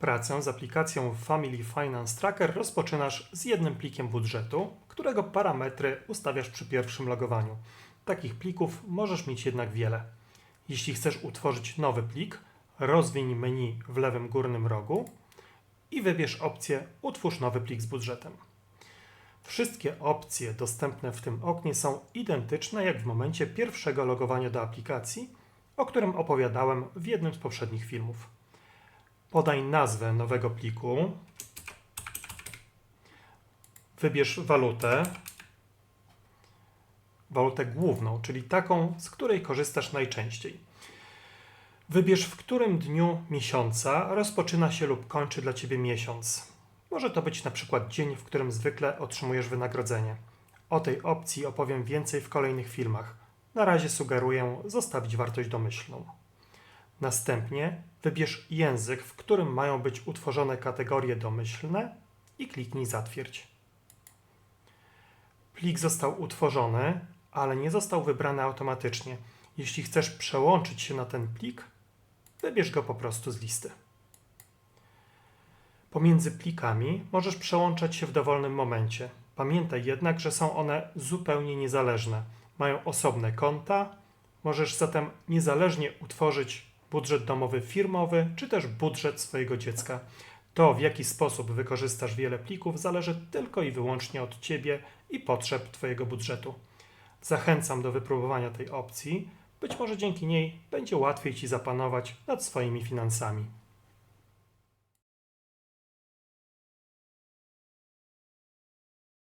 Pracę z aplikacją Family Finance Tracker rozpoczynasz z jednym plikiem budżetu, którego parametry ustawiasz przy pierwszym logowaniu. Takich plików możesz mieć jednak wiele. Jeśli chcesz utworzyć nowy plik, rozwiń menu w lewym górnym rogu i wybierz opcję Utwórz nowy plik z budżetem. Wszystkie opcje dostępne w tym oknie są identyczne jak w momencie pierwszego logowania do aplikacji, o którym opowiadałem w jednym z poprzednich filmów. Podaj nazwę nowego pliku. Wybierz walutę. Walutę główną, czyli taką, z której korzystasz najczęściej. Wybierz, w którym dniu miesiąca rozpoczyna się lub kończy dla Ciebie miesiąc. Może to być na przykład dzień, w którym zwykle otrzymujesz wynagrodzenie. O tej opcji opowiem więcej w kolejnych filmach. Na razie sugeruję zostawić wartość domyślną. Następnie wybierz język, w którym mają być utworzone kategorie domyślne i kliknij Zatwierdź. Plik został utworzony, ale nie został wybrany automatycznie. Jeśli chcesz przełączyć się na ten plik, wybierz go po prostu z listy. Pomiędzy plikami możesz przełączać się w dowolnym momencie. Pamiętaj jednak, że są one zupełnie niezależne. Mają osobne konta. Możesz zatem niezależnie utworzyć budżet domowy firmowy, czy też budżet swojego dziecka. To, w jaki sposób wykorzystasz wiele plików, zależy tylko i wyłącznie od Ciebie i potrzeb Twojego budżetu. Zachęcam do wypróbowania tej opcji. Być może dzięki niej będzie łatwiej Ci zapanować nad swoimi finansami.